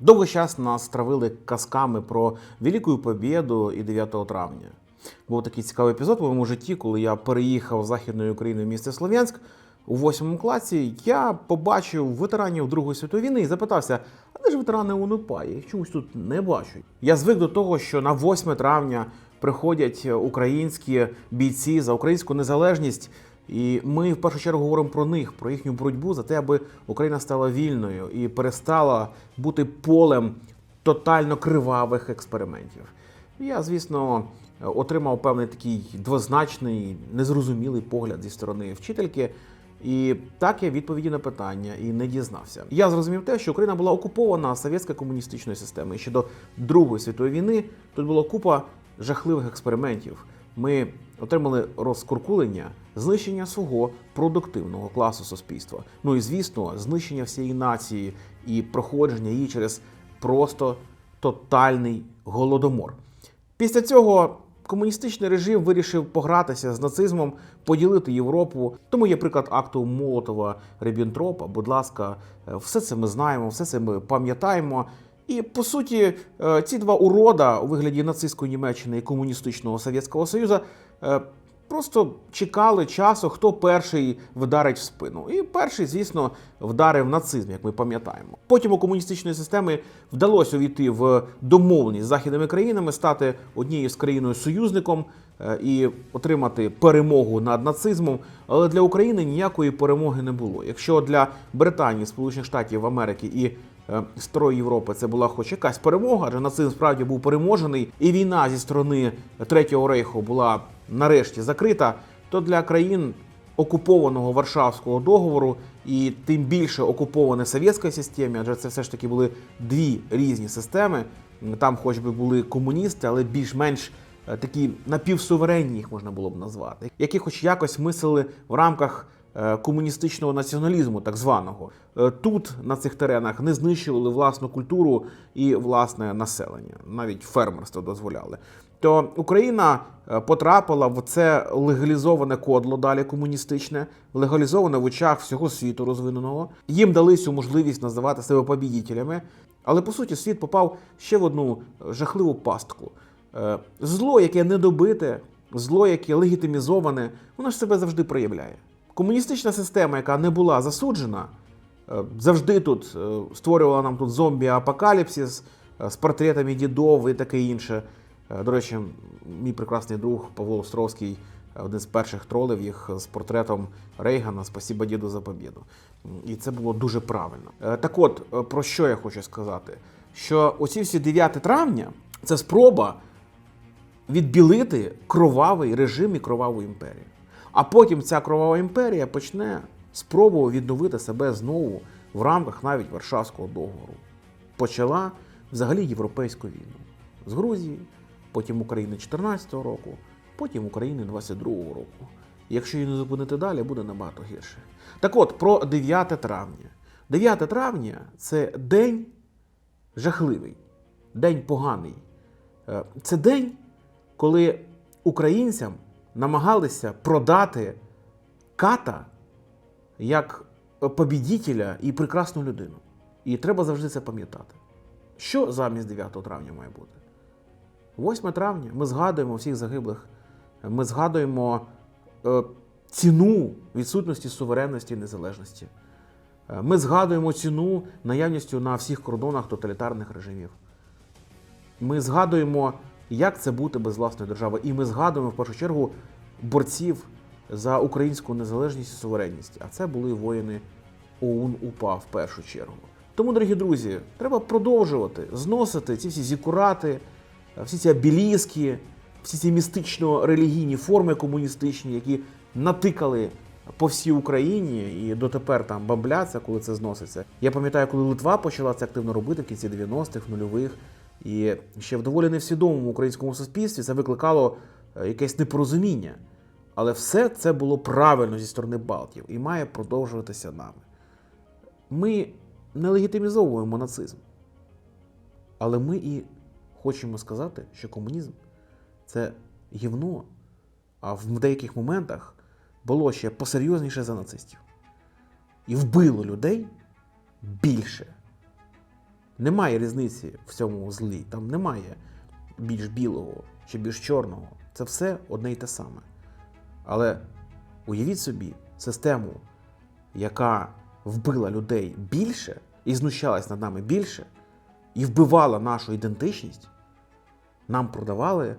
Довгий час нас травили казками про Велику Побєду і 9 травня. Був такий цікавий епізод в моєму житті, коли я переїхав з Західної України в місто Слов'янськ у восьмому класі. Я побачив ветеранів Другої світової війни і запитався, а де ж ветерани УНУПА? Я їх чомусь тут не бачу. Я звик до того, що на 8 травня приходять українські бійці за українську незалежність. І ми в першу чергу говоримо про них, про їхню боротьбу за те, аби Україна стала вільною і перестала бути полем тотально кривавих експериментів. Я, звісно, отримав певний такий двозначний, незрозумілий погляд зі сторони вчительки. І так я відповіді на питання і не дізнався. Я зрозумів те, що Україна була окупована совєтською комуністичною системою. І ще до Другої світової війни тут була купа жахливих експериментів. Ми отримали розкуркулення, знищення свого продуктивного класу суспільства. Ну і звісно, знищення всієї нації і проходження її через просто тотальний голодомор. Після цього комуністичний режим вирішив погратися з нацизмом, поділити Європу. Тому є приклад акту Молотова Ріббентропа. Будь ласка, е, все це ми знаємо, все це ми пам'ятаємо. І по суті, е, ці два урода у вигляді нацистської Німеччини і комуністичного Совєтського Союзу е, просто чекали часу, хто перший вдарить в спину. І перший, звісно, вдарив нацизм, як ми пам'ятаємо. Потім у комуністичної системи вдалося увійти в домовленість з західними країнами, стати однією з країною союзником е, і отримати перемогу над нацизмом. Але для України ніякої перемоги не було. Якщо для Британії, Сполучених Штатів Америки і е, Старої Європи це була хоч якась перемога, адже нацизм справді був переможений, і війна зі сторони Третього рейху була нарешті закрита, то для країн окупованого Варшавського договору і тим більше окупованої совєтської системи, адже це все ж таки були дві різні системи. Там, хоч би були комуністи, але більш-менш е, такі напівсуверенні їх можна було б назвати, які хоч якось мислили в рамках комуністичного націоналізму, так званого. Е, Тут на цих теренах не знищували власну культуру і власне населення, навіть фермерство дозволяли. То Україна е, потрапила в це легалізоване кодло далі комуністичне, легалізоване в очах всього світу розвиненого. Їм дали цю можливість називати себе побідітелями. Але по суті світ попав ще в одну жахливу пастку. Е, Зло, яке недобите, зло, яке легітимізоване, воно ж себе завжди проявляє. Комуністична система, яка не була засуджена, е, завжди тут е, створювала нам тут зомбі-апокаліпсис е, з портретами дідов і таке інше. До речі, мій прекрасний друг Павло Островський один з перших тролив їх з портретом Рейгана Спасіба діду за побіду. І це було дуже правильно. Так от, про що я хочу сказати? Що оці всі 9 травня це спроба відбілити кровавий режим і кроваву імперію. А потім ця кровава імперія почне спробу відновити себе знову в рамках навіть Варшавського договору. Почала взагалі європейську війну з Грузії, потім України 14-го року, потім України 22-го року. Якщо її не зупинити далі, буде набагато гірше. Так от, про 9 травня. 9 травня це день жахливий, день поганий. Е, Це день, коли українцям намагалися продати ката як побідітеля і прекрасну людину. І треба завжди це пам'ятати. Що замість 9 травня має бути? 8 травня ми згадуємо всіх загиблих, ми згадуємо е, ціну відсутності суверенності і незалежності. Е, Ми згадуємо ціну наявністю на всіх кордонах тоталітарних режимів. Ми згадуємо, як це бути без власної держави. І ми згадуємо в першу чергу борців за українську незалежність і суверенність. А це були воїни ОУН УПА в першу чергу. Тому, дорогі друзі, треба продовжувати зносити ці всі зікурати, всі ці обеліски, всі ці містично-релігійні форми комуністичні, які натикали по всій Україні і дотепер там бабляться, коли це зноситься. Я пам'ятаю, коли Литва почала це активно робити в кінці 90-х, нульових. І ще в доволі невсвідомому українському суспільстві це викликало е, якесь непорозуміння. Але все це було правильно зі сторони Балтів і має продовжуватися нами. Ми не легітимізовуємо нацизм. Але ми і хочемо сказати, що комунізм це гівно, а в деяких моментах було ще посерйозніше за нацистів. І вбило людей більше, Немає різниці в цьому злі. Там немає більш білого чи більш чорного. Це все одне й те саме. Але уявіть собі систему, яка вбила людей більше і знущалась над нами більше, і вбивала нашу ідентичність, нам продавали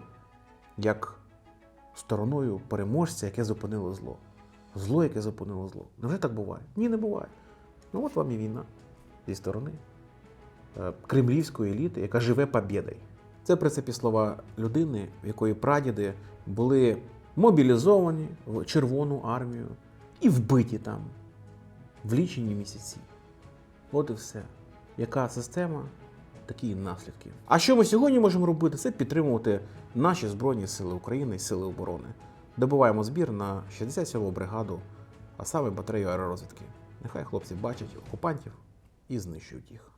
як стороною переможця, яке зупинило зло. Зло, яке зупинило зло. Невже так буває? Ні, не буває. Ну от вам і війна зі сторони кремлівської еліти, яка живе побєдою. Це, в принципі, слова людини, в якої прадіди були мобілізовані в Червону армію і вбиті там в лічені місяці. От і все. Яка система, такі і наслідки. А що ми сьогодні можемо робити? Це підтримувати наші Збройні Сили України і Сили оборони. Добуваємо збір на 67-му бригаду, а саме батарею аеророзвідки. Нехай хлопці бачать окупантів і знищують їх.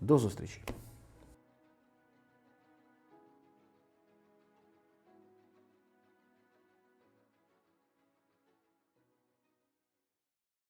До зустрічі!